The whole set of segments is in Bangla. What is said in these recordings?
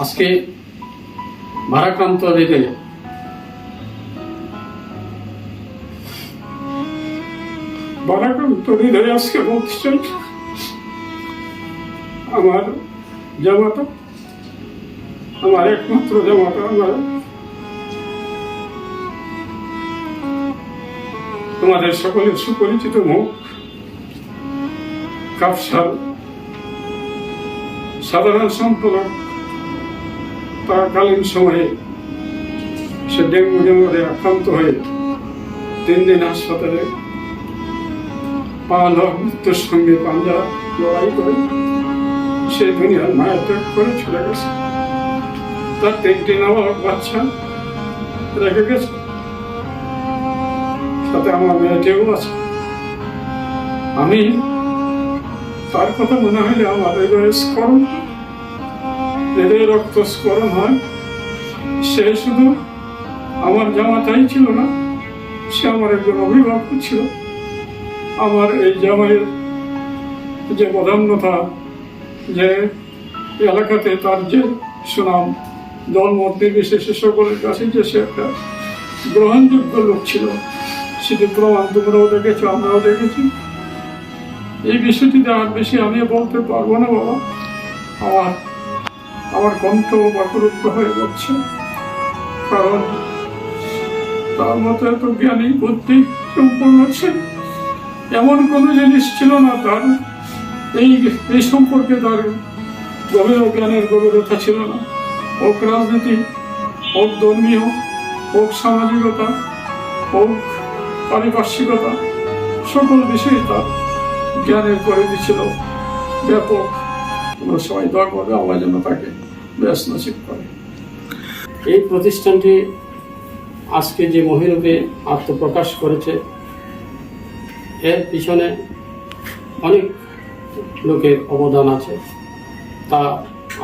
আজকে ভারাক্রান্ত হৃদয়ে ভারাক্রান্ত হৃদয়ে আজকে বলতে চাই আমার জামাতা, আমার একমাত্র জামাতা, আমার তোমাদের সকলের সুপরিচিত মুখ কাফসাল সাধারণ সম্পাদক তাকালীন সময়ে সে ডেঙ্গু ডেঙ্গুরে আক্রান্ত হয়ে তিন দিন হাসপাতালে পাল মৃত্যুর সঙ্গে পাঞ্জা লড়াই করে সে দুনিয়ার মায়া ত্যাগ করে চলে গেছে। তার তিনটি নাবালক বাচ্চা রেখে গেছে। সাথে আমার মেয়েটিও আছে। আমি তার কথা মনে হইলে আমার হৃদয় স্মরণ হৃদয় রক্ত স্মরণ হয়, সে শুধু আমার জামাতাই ছিল না, সে আমার একজন অভিভাবক ছিল। আমার এই জামাইয়ের যে প্রধান্যতা যে এলাকাতে তার যে সুনাম দল মত নির্বিশেষে সকলের কাছে যে সে একটা গ্রহণযোগ্য লোক ছিল সেটি প্রমাণ তোমরাও দেখেছ, আমরাও দেখেছি। এই বিষয়টিতে আর বেশি আমি বলতে পারব না, বাবা। আমার আমার কণ্ঠ বাকরুদ্ধ হয়ে যাচ্ছে কারণ তার মতো এত জ্ঞানী, বুদ্ধি সম্পূর্ণ ছিল এমন কোনো জিনিস ছিল না তার। এই এই সম্পর্কে তার গভীর জ্ঞানের গভীরতা ছিল না। হোক রাজনীতি হোক ধর্মীয় হোক সামাজিকতা হোক পারিপার্শ্বিকতা, সকল বিষয়ে তার জ্ঞানের পরিধি ছিল। ব্যাপক দোয়া করবে আমার জন্য তাকে নসিব করে। এই প্রতিষ্ঠানটি আজকে যে মহিরূপে আত্মপ্রকাশ করেছে, এর পিছনে অনেক লোকের অবদান আছে। তা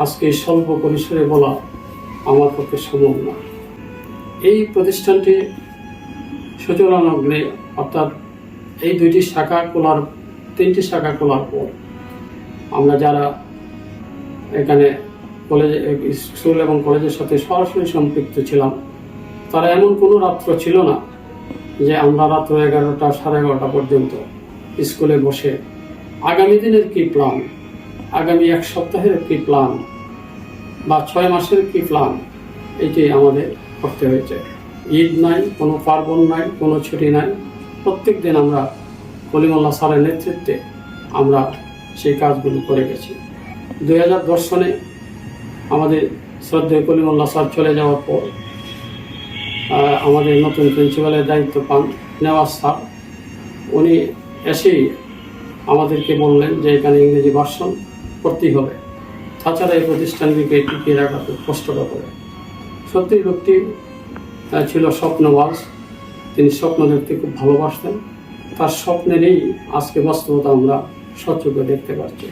আজকে স্বল্প পরিসরে বলা আমার পক্ষে সম্ভব না। এই প্রতিষ্ঠানটি সূচনালগ্নে অর্থাৎ এই দুইটি শাখা খোলার, তিনটি শাখা খোলার পর আমরা যারা এখানে কলেজে স্কুল এবং কলেজের সাথে সরাসরি সম্পৃক্ত ছিলাম। তারা এমন কোনো রাত্র ছিল না যে আমরা রাত্র এগারোটা, সাড়ে এগারোটা পর্যন্ত স্কুলে বসে। আগামী দিনের কি প্ল্যান আগামী এক সপ্তাহের কি প্ল্যান বা ছয় মাসের কি প্ল্যান এটি আমাদের করতে হয়েছে। ঈদ নাই, কোনো পার্বণ নাই, কোনো ছুটি নাই। প্রত্যেক দিন আমরা কলিমুল্লাহ স্যারের নেতৃত্বে আমরা সেই কাজগুলো করে গেছি। দুই হাজার দশ সনে আমাদের শ্রদ্ধেয় কলিমুল্লাহ স্যার চলে যাওয়ার পর আমাদের নতুন প্রিন্সিপালের দায়িত্ব পান নেওয়াজ স্যার। উনি এসেই আমাদেরকে বললেন যে এখানে ইংরেজি ভার্সন করতেই হবে। তাছাড়া এই প্রতিষ্ঠানটিকে টিকিয়ে রাখা খুব কষ্টকর করে সত্যি লোকটি ছিল স্বপ্নবাজ। তিনি স্বপ্ন দেখতে খুব ভালোবাসতেন। তার স্বপ্নেরই আজকে বাস্তবতা আমরা সচক্ষে দেখতে পাচ্ছি।